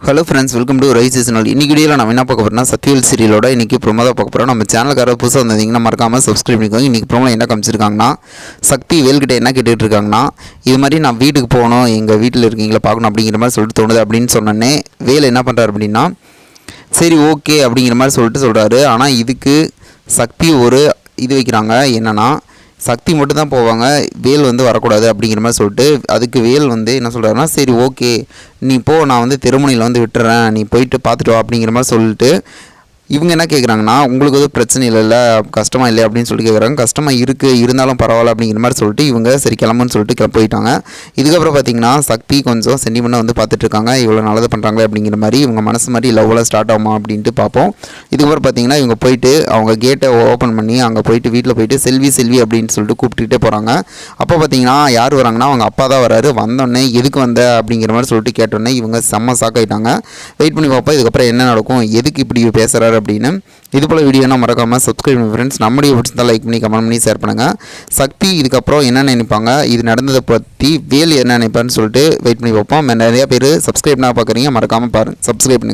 Hello friends welcome to rice seasonal இன்றைக்கி வீடியோவில் நம்ம என்ன பார்க்க போகிறோம்னா சத்யவேல் சீரியலோட இன்றைக்கி ப்ரோமோ தான் பார்க்க போகிறோம் நம்ம சேனலுக்கார புதுசாக வந்திருந்தீங்கன்னா மறக்காமல் சப்ஸ்கிரைப் பண்ணிக்கோங்க. இன்றைக்கி ப்ரோமோ என்ன காமிச்சிருக்காங்கன்னா சக்தி வேல்கிட்ட என்ன கேட்டுகிட்டு இருக்காங்கன்னா இது மாதிரி நான் வீட்டுக்கு போகணும் எங்கள் வீட்டில் இருக்கீங்களா பார்க்கணும் அப்படிங்கிற மாதிரி சொல்லிட்டு தோணுது அப்படின்னு சொன்னோன்னே வேல் என்ன பண்ணுறாரு அப்படின்னா சரி ஓகே அப்படிங்கிற மாதிரி சொல்லிட்டு சொல்கிறாரு ஆனால் இதுக்கு சக்தி ஒரு இது வைக்கிறாங்க. என்னென்னா சக்தி மட்டும் தான் போவாங்க வேல் வந்து வரக்கூடாது அப்படிங்கிற மாதிரி சொல்லிட்டு அதுக்கு வேல் வந்து என்ன சொல்கிறாருன்னா சரி ஓகே நீ போ நான் வந்து திருமணியில் வந்து விட்டுறேன் நீ போயிட்டு பார்த்துட்டு வா அப்படிங்கிற மாதிரி சொல்லிட்டு இவங்க என்ன கேட்குறாங்கன்னா உங்களுக்கு எதுவும் பிரச்சனை இல்லைல்ல கஷ்டமாக இல்லை அப்படின்னு சொல்லிட்டு கேட்குறாங்க கஷ்டமாக இருக்குது இருந்தாலும் பரவாயில்ல அப்படிங்கிற மாதிரி சொல்லிட்டு இவங்க சரி கிளம்புன்னு சொல்லிட்டு கிளம்ப போயிட்டாங்க. இதுக்கப்புறம் பார்த்தீங்கன்னா சக்தி கொஞ்சம் சென்டிமெண்ட்டாக வந்து பார்த்துட்டு இருக்காங்க. இவ்வளோ நல்லது பண்ணுறாங்களே அப்படிங்கிற மாதிரி இவங்க மனசு மாதிரி லவ்வில் ஸ்டார்ட் ஆகுமா அப்படின்ட்டு பார்ப்போம் இதுக்கப்புறம் பார்த்தீங்கன்னா இவங்க போயிட்டு அவங்க கேட்டை ஓப்பன் பண்ணி அங்கே போயிட்டு வீட்டில் போயிட்டு செல்வி செல்வி அப்படின்னு சொல்லிட்டு கூப்பிட்டுக்கிட்டே போகிறாங்க அப்போ பார்த்தீங்கன்னா யார் வராங்கன்னா அவங்க அப்பா தான் வராரு. வந்தோடனே எதுக்கு வந்த? அப்படிங்கிற மாதிரி சொல்லிட்டு கேட்டோடனே இவங்க செம்ம சாக்காயிட்டாங்க வெயிட் பண்ணி பார்ப்போம் இதுக்கப்புறம் என்ன நடக்கும் எதுக்கு இப்படி பேசுகிறாரு அப்படின்னு. இது போல் வீடியோனா மறக்காமல் சப்ஸ்கிரைப் பண்ணி ஃப்ரெண்ட்ஸ் நம்முடைய பிடிச்சிருந்தால் லைக் பண்ணி கமெண்ட் பண்ணி ஷேர் பண்ணுங்கள் சக்தி இதுக்கப்புறம் என்ன நினைப்பாங்க? இது நடந்ததை பற்றி வேல் என்ன நினைப்பான்னு சொல்லிட்டு வெயிட் பண்ணி பார்ப்போம். நிறைய பேர் சப்ஸ்கிரைப்னா பார்க்குறீங்க மறக்காமல் பாருங்கள் சப்ஸ்கிரைப் பண்ணி